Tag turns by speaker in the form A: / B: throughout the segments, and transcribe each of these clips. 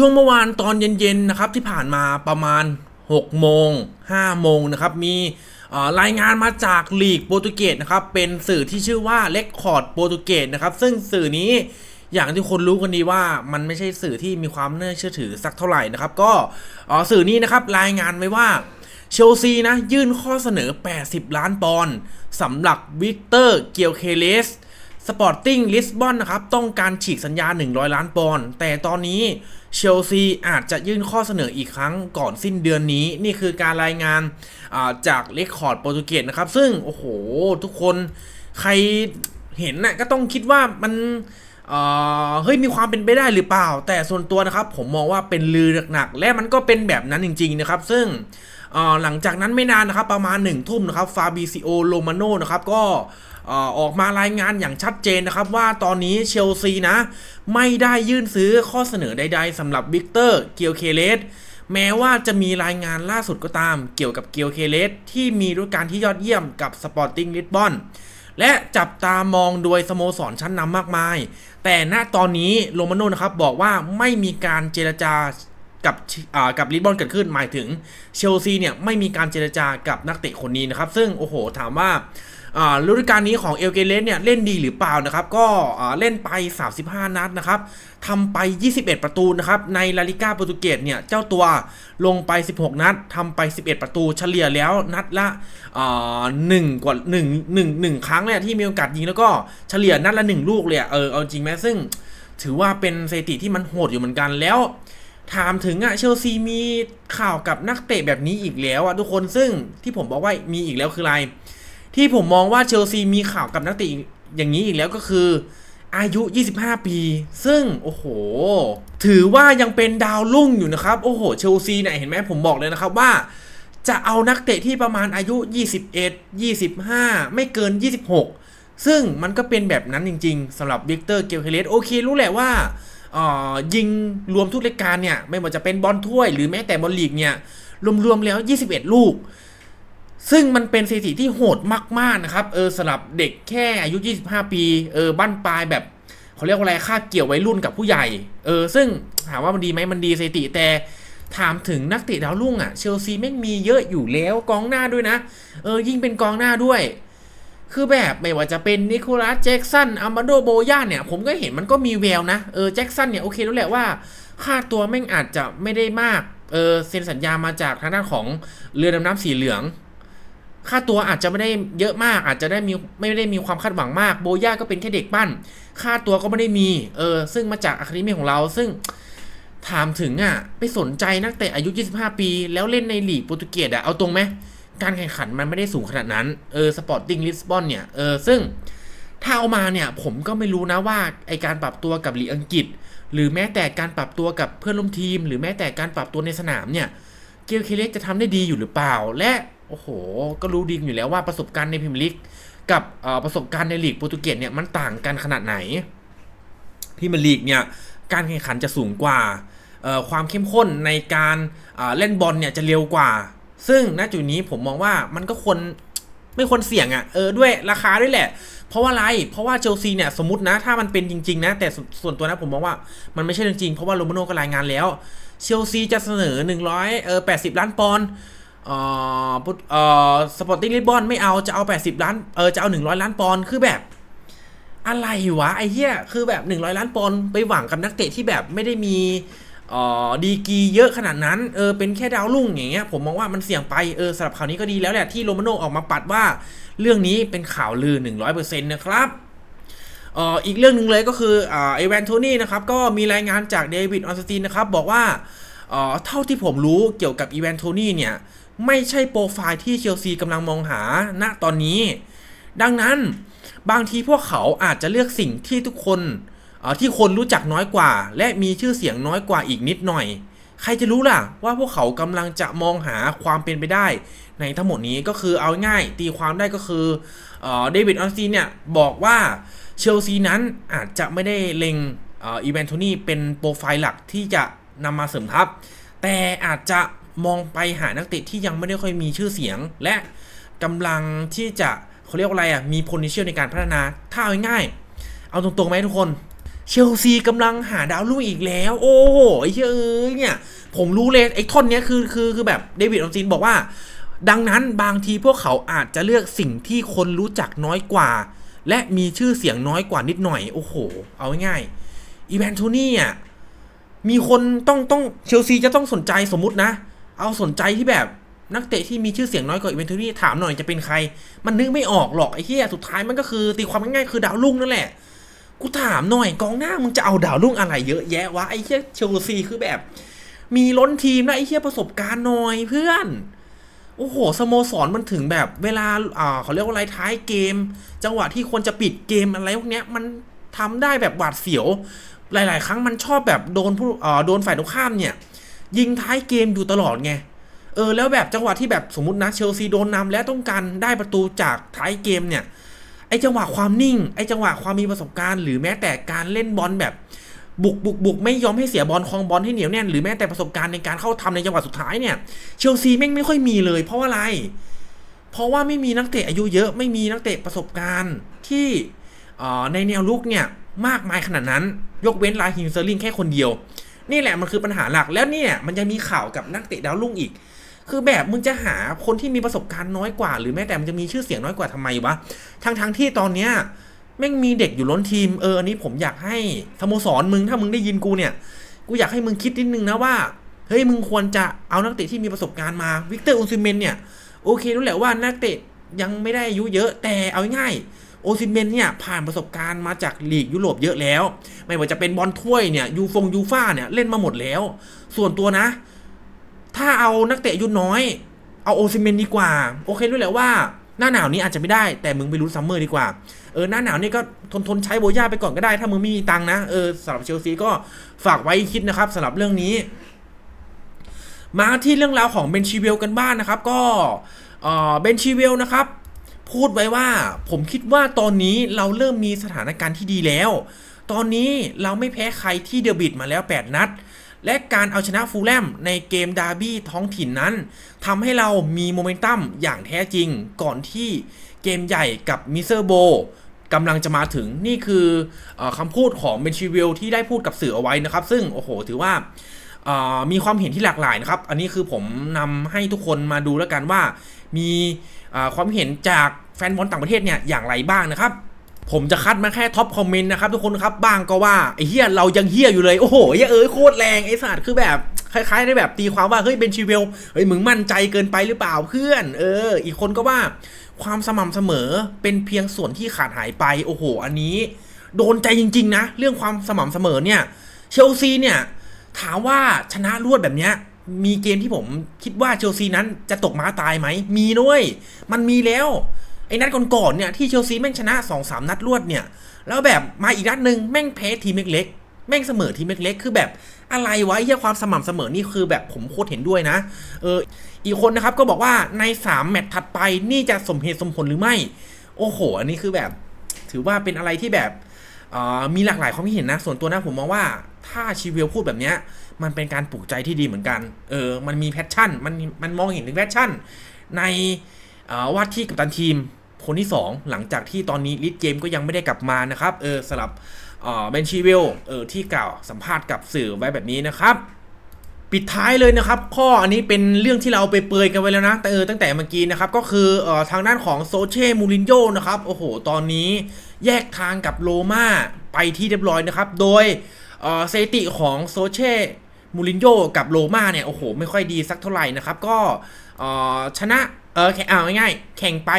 A: ช่วงเมื่อวานตอนเย็นๆนะครับที่ผ่านมาประมาณ 6 โมง 5 โมงนะครับมีรายงานมาจากลีกโปรตุเกสนะครับเป็นสื่อที่ชื่อว่าเลคคอร์ดโปรตุเกสนะครับซึ่งสื่อนี้อย่างที่คนรู้กันดีว่ามันไม่ใช่สื่อที่มีความน่าเชื่อถือสักเท่าไหร่นะครับ ก็สื่อนี้นะครับรายงานไว้ว่าเชลซีนะยื่นข้อเสนอ 80 ล้านปอนด์สำหรับวิกเตอร์เกียวเคเลส สปอร์ติ้งลิสบอนนะครับต้องการฉีกสัญญา 100 ล้านปอนด์แต่ตอนนี้เชลซีอาจจะยื่นข้อเสนออีกครั้งก่อนสิ้นเดือนนี้ นี่คือการรายงานาจากเลคคอร์ดโปรตุเกสนะครับ ซึ่ง โอ้โห ทุกคนใครเห็นน่ะก็ต้องคิดว่ามันเฮ้ยมีความเป็นไปได้หรือเปล่า แต่ส่วนตัวนะครับ ผมมองว่าเป็นลือหนักๆและมันก็เป็นแบบนั้นจริง ๆ นะครับ ซึ่งหลังจากนั้นไม่นานนะครับประมาณ1นึ่ทุ่มนะครับฟาบิซิโอโรมาโนนะครับก็ ออกมารายงานอย่างชัดเจนนะครับ ว่าตอนนี้เชลซีนะ ไม่ได้ยื่นซื้อข้อเสนอใด ๆสำหรับวิกเตอร์เกียวเคเลสแม้ว่าจะมีรายงานล่าสุดก็ตามเกี่ยวกับเกียวเคเลสที่มีฤดูกาลที่ยอดเยี่ยมกับสปอร์ติ้งลิสบอนและจับตามองโดยสโมสรชั้นนำมากมาย แต่ณตอนนี้โรมาโนนะครับบอกว่าไม่มีการเจรจากับอ่ากับลิสบอนเกิดขึ้นหมายถึงเชลซีเนี่ยไม่มีการเจรจากับนักเตะคนนี้นะครับ ซึ่งโอ้โหถามว่า ฤดูกาลนี้ของเอลเกเรสเนี่ยเล่นดีหรือเปล่านะครับ ก็เล่นไป 35 นัดนะครับทำไป 21 ประตูนะครับในลาลิก้าโปรตุเกสเนี่ยเจ้าตัวลงไป 16 นัดทำไป 11 ประตูเฉลี่ยแล้วนัดละอ่าหนึ่งกว่า1 1 1ครั้งเนี่ยที่มีโอกาสยิงแล้วก็เฉลี่ยนัดละ 1 ลูกเลยเออเอาจริงไหมซึ่ง ถือว่าเป็นสถิติที่มันโหดอยู่เหมือนกันแล้วถามถึงอะเชลซีมีข่าวกับนักเตะแบบนี้อีกแล้วอะทุกคนซึ่งที่ผมบอกว่ามีอีกแล้วคืออะไร ที่ผมมองว่าเชลซีมีข่าวกับนักเตะอย่างนี้อีกแล้วก็คือ อายุ 25 ปี ซึ่งโอ้โห ถือว่ายังเป็นดาวรุ่งอยู่นะครับ โอ้โห เชลซีเนี่ยเห็นไหมผมบอกเลยนะครับว่า จะเอานักเตะที่ประมาณอายุ 21 25 ไม่เกิน 26 ซึ่งมันก็เป็นแบบนั้นจริงๆสำหรับวิกเตอร์เกลเคเลสโอเครู้แหละว่าออยิงรวมทุกรายการเนี่ย ไม่ว่าจะเป็นบอลถ้วยหรือแม้แต่บอลลีกเนี่ย รวมๆแล้ว 21 ลูก ซึ่งมันเป็นสถิติที่โหดมาก ๆ นะครับ เออสำหรับเด็กแค่อายุ 25 ปี เออบั้นปลายแบบเขาเรียกว่าอะไรค่าบเกี่ยววัยรุ่นกับผู้ใหญ่ เออ ซึ่งถามว่ามันดีไหมมันดีสถิติแต่ถามถึงนักเตะดาวรุ่งอะเชลซีไม่งมีเยอะอยู่แล้วกองหน้าด้วยนะ เออ ยิ่งเป็นกองหน้าด้วย คือแบบไม่ว่าจะเป็นนิโคลัสแจ็กสันอามาโดโบย่าเนี่ย ผมก็เห็นมันก็มีแววนะ เออแจ็กสันเนี่ยโอเครู้แหละว่า ค่าตัวแม่งอาจจะไม่ได้มาก เออเซ็นสัญญามาจากทางด้านของเรือดำน้ำสีเหลือง ค่าตัวอาจจะไม่ได้เยอะมาก อาจจะได้มีไม่ได้มีความคาดหวังมาก โบย่าก็เป็นแค่เด็กปั้น ค่าตัวก็ไม่ได้มี เออ ซึ่งมาจากอะคาเดมี่ของเรา ซึ่งถามถึงอะ ไปสนใจนักเตะอายุ 25 ปี แล้วเล่นในลีกโปรตุเกสอะ เอาตรงไหม การแข่งขันมันไม่ได้สูงขนาดนั้น เออ สปอร์ติ้งลิสบอนเนี่ย เออ ซึ่งถ้าเอามาเนี่ย ผมก็ไม่รู้นะว่าไอการปรับตัวกับลีกอังกฤษ หรือแม้แต่การปรับตัวกับเพื่อนร่วมทีม หรือแม้แต่การปรับตัวในสนามเนี่ย เกลเคเลสจะทำได้ดีอยู่หรือเปล่า และ โอ้โห ก็รู้ดีอยู่แล้วว่าประสบการณ์ในพรีเมียร์ลีกกับประสบการณ์ในลีกโปรตุเกสเนี่ยมันต่างกันขนาดไหนพรีเมียร์ลีกเนี่ยการแข่งขันจะสูงกว่า ความเข้มข้นในการเล่นบอลเนี่ยจะเร็วกว่า ซึ่งณจุดนี้ผมมองว่ามันก็ควรไม่ควรเสี่ยงอะ่ะเออด้วยราคาด้วยแหละ เพราะว่าอะไร เพราะว่าเชลซีเนี่ยสมมตินะถ้ามันเป็นจริง ๆ นะ แต่สส่วนตัวนะผมมองว่ามันไม่ใช่เรื่องจริงเพราะว่าโรมาโน่ก็รายงานแล้ว เชลซีจะเสนอ100เออ80 ล้านปอนด์ เอ่อพุทเอ่อสปอร์ติ้งลิสบอนไม่เอาจะเอา 80 ล้านเออจะเอา 100 ล้านปอนด์คือแบบ อะไรวะไอ้เหี้ยคือแบบ 100 ล้านปอนด์ไปหวังกับนักเตะที่แบบไม่ได้มีเอ่อดีกีเยอะขนาดนั้นเออเป็นแค่ดาวรุ่งอย่างเงี้ยผมมองว่ามันเสี่ยงไปเออสำหรับข่าวนี้ก็ดีแล้วแหละที่โรมาโน่ออกมาปัดว่า เรื่องนี้เป็นข่าวลือ 100%นะครับเอ่ออีกเรื่องหนึ่งเลยก็คืออ่าไอแวนโทนี่นะครับก็มีรายงานจากเดวิดออนสตีนนะครับบอกว่าเอ่อเท่าที่ผมรู้เกี่ยวกับอีแวนโทนี่เนี่ย ไม่ใช่โปรไฟล์ที่เชลซีกำลังมองหาณตอนนี้ ดังนั้นบางทีพวกเขาอาจจะเลือกสิ่งที่ทุกคนที่คนรู้จักน้อยกว่า และมีชื่อเสียงน้อยกว่าอีกนิดหน่อย ใครจะรู้ล่ะว่าพวกเขากำลังจะมองหาความเป็นไปได้ ในทั้งหมดนี้ก็คือเอาง่ายตีความได้ก็คือเดวิดออนสตีเนี่ยบอกว่าเชลซีนั้นอาจจะไม่ได้เล็งอีแวนโทนี่เป็นโปรไฟล์หลักที่จะนำมาเสริมทัพ แต่อาจจะ มองไปหานักเตะที่ยังไม่ได้ค่อยมีชื่อเสียง และกำลังที่จะเขาเรียกว่าอะไรอะมี potential ในการพัฒนา ถ้าเอาง่ายเอาตรงๆไหมทุกคน เชลซีกำลังหาดาวรุ่งอีกแล้ว โอ้โหไอ้เหี้ยเอ้ยเนี่ย ผมรู้เลย ไอ้ท่อนเนี้ยคือคือคือแบบเดวิดออนซินบอกว่า ดังนั้นบางทีพวกเขาอาจจะเลือกสิ่งที่คนรู้จักน้อยกว่า และมีชื่อเสียงน้อยกว่านิดหน่อย โอ้โห เอาง่ายอีแวนโทนี่อะมีคนต้องต้องเชลซีจะต้องสนใจสมมุตินะ เอาสนใจที่แบบนักเตะที่มีชื่อเสียงน้อยกว่าอีเวนโทนี่ถามหน่อยจะเป็นใคร มันนึกไม่ออกหรอกไอ้เหี้ยสุดท้ายมันก็คือตีความง่ายๆคือดาวรุ่งนั่นแหละ กูถามหน่อยกองหน้ามึงจะเอาดาวรุ่งอะไรเยอะแยะวะไอ้เหี้ยเชลซีคือแบบ มีล้นทีมนะไอ้เหี้ยประสบการณ์หน่อยเพื่อนโอ้โหสโมสรมันถึงแบบเวลาอ่าเขาเรียกว่าอะไรท้ายเกม จังหวะที่ควรจะปิดเกมอะไรพวกเนี้ยมันทำได้แบบหวาดเสียว หลาย ๆ ครั้งมันชอบแบบโดนผู้อ่าโดนฝ่ายตรงข้ามเนี่ย ยิงท้ายเกมอยู่ตลอดไง เออแล้วแบบจังหวะที่แบบสมมตินะเชลซีโดนนำแล้วต้องการได้ประตูจากท้ายเกมเนี่ย ไอจังหวะความนิ่ง ไอจังหวะความมีประสบการณ์ หรือแม้แต่การเล่นบอลแบบบุกบุกบุกไม่ยอมให้เสียบอลคลองบอลให้เหนียวแน่นหรือแม้แต่ประสบการณ์ในการเข้าทำในจังหวะสุดท้ายเนี่ยเชลซีแม่งไม่ค่อยมีเลย เพราะอะไร เพราะว่าไม่มีนักเตะอายุเยอะไม่มีนักเตะประสบการณ์ที่ในแนวลุกเนี่ยมากมายขนาดนั้น ยกเว้นลาฮิมเซอร์ลิงแค่คนเดียว นี่แหละมันคือปัญหาหลักแล้วเนี่ยมันยังมีข่าวกับนักเตะดาวรุ่งอีก คือแบบมึงจะหาคนที่มีประสบการณ์น้อยกว่า หรือแม้แต่มันจะมีชื่อเสียงน้อยกว่าทำไมวะทั้งทั้งที่ตอนเนี้ยแม่งมีเด็กอยู่ล้นทีมเอออันนี้ผมอยากให้สโมสรมึงถ้ามึงได้ยินกูเนี่ย กูอยากให้มึงคิดนิดนึงนะว่าเฮ้ยมึงควรจะเอานักเตะที่มีประสบการณ์มาวิกเตอร์อุนซิเมนเนี่ยโอเครู้แหละว่านักเตะยังไม่ได้อายุเยอะแต่เอาง่าย อซิเมนเนี่ยผ่านประสบการณ์มาจากลีกยุโรปเยอะแล้ว ไม่ว่าจะเป็นบอลถ้วยเนี่ยยูฟงยูฟ่าเนี่ยเล่นมาหมดแล้ว ส่วนตัวนะ ถ้าเอานักเตะอายุน้อย เอาโอซิเมนดีกว่า โอเครู้แหละว่าหน้าหนาวนี้อาจจะไม่ได้แต่มึงไปรู้ซัมเมอร์ดีกว่า เออหน้าหนาวนี่ก็ทนทนใช้โบย่าไปก่อนก็ได้ ถ้ามึงไม่มีตังนะ เออสำหรับเชลซีก็ฝากไว้คิดนะครับสำหรับเรื่องนี้ มาที่เรื่องราวของเบนชีเวลกันบ้างนนะครับ ก็เออเบนชีเวลนะครับ พูดไว้ว่าผมคิดว่าตอนนี้เราเริ่มมีสถานการณ์ที่ดีแล้ว ตอนนี้เราไม่แพ้ใครที่เดอบิดมาแล้ว 8 นัด และการเอาชนะฟูลแลมในเกมดาร์บี้ท้องถิ่นนั้นทำให้เรามีโมเมนตัมอย่างแท้จริงก่อนที่เกมใหญ่กับมิเซอร์โบกำลังจะมาถึงนี่คืออคำพูดของเบนชิเวลที่ได้พูดกับสื่อเอาไว้นะครับ ซึ่งโอ้โห ถือว่ามีความเห็นที่หลากหลายนะครับ อันนี้คือผมนำให้ทุกคนมาดูแล้วกันว่า มีความเห็นจากแฟนบอลต่างประเทศเนี่ยอย่างไรบ้างนะครับ ผมจะคัดมาแค่ท็อปคอมเมนต์นะครับทุกคนครับบ้างก็ว่าไอ้เฮียเรายังเฮียอยู่เลย โอ้โหเหี้ยเอ้ยโคตรแรงไอ้สัตว์คือแบบคล้ายๆได้แบบตีความว่าเฮ้ยเบนชิเวลเฮ้ยมึงมั่นใจเกินไปหรือเปล่าเพื่อน เออ อีกคนก็ว่าความสม่ำเสมอเป็นเพียงส่วนที่ขาดหายไปโอ้โห อันนี้ โดนใจจริง ๆ นะ เรื่องความสม่ำเสมอเนี่ย เชลซีเนี่ย ถามว่าชนะรวดแบบเนี้ย มีเกมที่ผมคิดว่าเชลซีนั้นจะตกม้าตายไหม มีด้วย มันมีแล้ว ไอ้นัดก่อนๆเนี่ยที่เชลซีแม่งชนะ2อสามนัดรวดเนี่ย แล้วแบบมาอีกนัดหนึ่งแม่งแพ้ทีมเล็กๆ แม่งเสมอทีมเล็กๆ คือแบบอะไรวะไอ้เหี้ยความสม่ำเสมอนี่คือแบบผมโคตรเห็นด้วยนะ เออ อีกคนนะครับก็บอกว่าใน 3 แมตช์ถัดไปนี่จะสมเหตุสมผลหรือไม่ โอ้โห อันนี้คือแบบ ถือว่าเป็นอะไรที่แบบออมีหลากหลายความคิดเห็นนะ ส่วนตัวนะผมมองว่า ถ้าชีวิลพูดแบบเนี้ยมันเป็นการปลุกใจที่ดีเหมือนกัน เออ มันมีแพชชั่น มันมันมองเห็นถึงแพชชั่น ในออว่าที่กัปตันทีมคนที่ 2 หลังจากที่ตอนนี้ลิทเจมก็ยังไม่ได้กลับมานะครับ เออสลับเบนชีวิลเออที่กล่าวสัมภาษณ์กับสื่อไว้แบบนี้นะครับ ปิดท้ายเลยนะครับ ข้ออันนี้เป็นเรื่องที่เราไปเปยกันไว้แล้วนะ แต่เออตั้งแต่เมื่อกี้นะครับ ก็คือเอ่อทางด้านของโซเช่มูรินโญ่นะครับ โอ้โห ตอนนี้แยกทางกับโรม่าไปที่เรียบร้อยนะครับ โดย เอ่อสถิติของโซเช่มูรินโญ่กับโรม่าเนี่ยโอ้โหไม่ค่อยดีสักเท่าไหร่นะครับ ก็ชนะเออแข่งเอาง่ายๆแข่งไป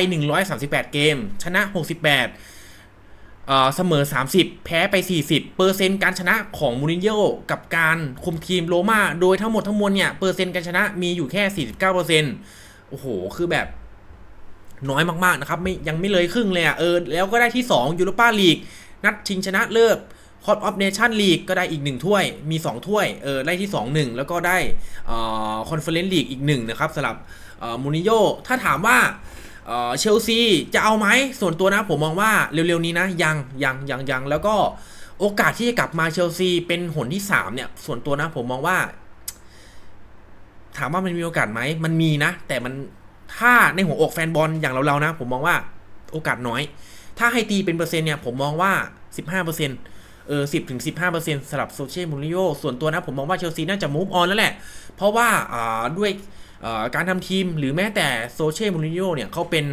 A: 138 เกม ชนะ 68เออเสมอ 30 แพ้ไป 40 เปอร์เซ็นต์การชนะของมูรินโญ่กับการคุมทีมโรม่าโดยทั้งหมดทั้งมวลเนี่ยเปอร์เซ็นต์การชนะมีอยู่แค่ 49%โอ้โห คือแบบน้อยมากๆนะครับไม่ยังไม่เลยครึ่งเลยอะเออแล้วก็ได้ที่ 2ยูโรปาลีกนัดชิงชนะเลิศ คอร์ดออฟเนชั่นลีกก็ได้อีก 1 ถ้วย มี 2 ถ้วย เออได้ที่ 2 1 แล้วก็ได้คอนเฟอเรนซ์ลีกอีก 1 นะครับสำหรับมูริโญ่ถ้าถามว่าเชลซีจะเอาไหม ส่วนตัวนะผมมองว่าเร็วๆนี้นะ ยัง ยัง ยัง ยัง แล้วก็โอกาสที่จะกลับมาเชลซีเป็นหนที่ 3 เนี่ย ส่วนตัวนะผมมองว่า ถามว่ามันมีโอกาสไหม มันมีนะ แต่มันถ้าในหัวอกแฟนบอลอย่างเราๆนะ ผมมองว่าโอกาสน้อย ถ้าให้ตีเป็นเปอร์เซ็นต์เนี่ยผมมองว่า 15%เปอร์เซ็นต์ เออ10ถึง15%สำหรับโซเชียลมูริโอส่วนตัวนะผมมองว่าเชลซีน่าจะ move on แล้วแหละ เพราะว่าอ่าด้วยอ่าการทำทีมหรือแม้แต่โซเชียลมูริโอเนี่ยเขาเป็น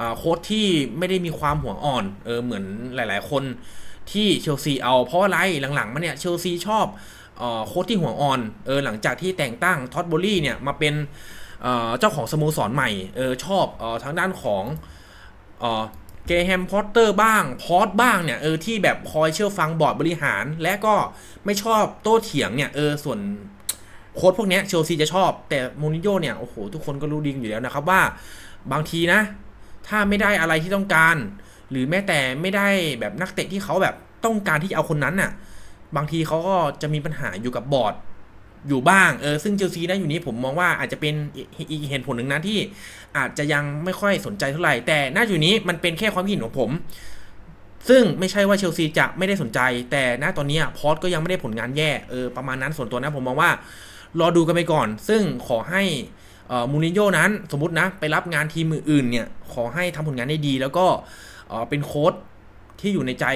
A: อ่าโค้ชที่ไม่ได้มีความหัวอ่อนเออเหมือนหลายๆ คนที่เชลซีเอาเพราะอะไรหลังๆมาเนี่ยเชลซีชอบโค้ชที่หัวอ่อนเออหลังจากที่แต่งตั้งท็อตโบลี่เนี่ยมาเป็นเอ่อเจ้าของสโมสรใหม่เออชอบออทางด้านของ เกแฮมพอตเตอร์บ้าง พอตบ้างเนี่ยเออที่แบบคอยเชื่อฟังบอร์ดบริหาร และก็ไม่ชอบโต้เถียงเนี่ยเออส่วนโค้ดพวกเนี้ยเชลซีจะชอบ แต่มูนิโญ่เนี่ยโอ้โหทุกคนก็รู้ดีอยู่แล้วนะครับว่าบางทีนะ ถ้าไม่ได้อะไรที่ต้องการ หรือแม้แต่ไม่ได้แบบนักเตะที่เขาแบบต้องการที่จะเอาคนนั้นน่ะ บางทีเขาก็จะมีปัญหาอยู่กับบอร์ด อยู่บ้างเออซึ่งเชลซีนะอยู่นี้ผมมองว่าอาจจะเป็นอีกเหตุผลหนึ่งนะที่อาจจะยังไม่ค่อยสนใจเท่าไหร่ แต่น่าอยู่นี้มันเป็นแค่ความคิดเห็นของผม ซึ่งไม่ใช่ว่าเชลซีจะไม่ได้สนใจ แต่ณตอนนี้พอสก็ยังไม่ได้ผลงานแย่เออประมาณนั้นส่วนตัวนะผมมองว่ารอดูกันไปก่อน ซึ่งขอให้มูรินโญ่นั้นสมมตินะ ไปรับงานทีมอื่นๆเนี่ยขอให้ทำผลงานได้ดี แล้วก็เออเป็นโค้ชที่อยู่ในใจ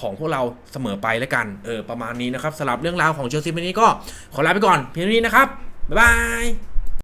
A: ของพวกเราเสมอไปแล้วกันเออประมาณนี้นะครับสำหรับเรื่องราวของเชลซีวันนี้ก็ขอลาไปก่อนเพียงเท่านี้นะครับบ๊ายบาย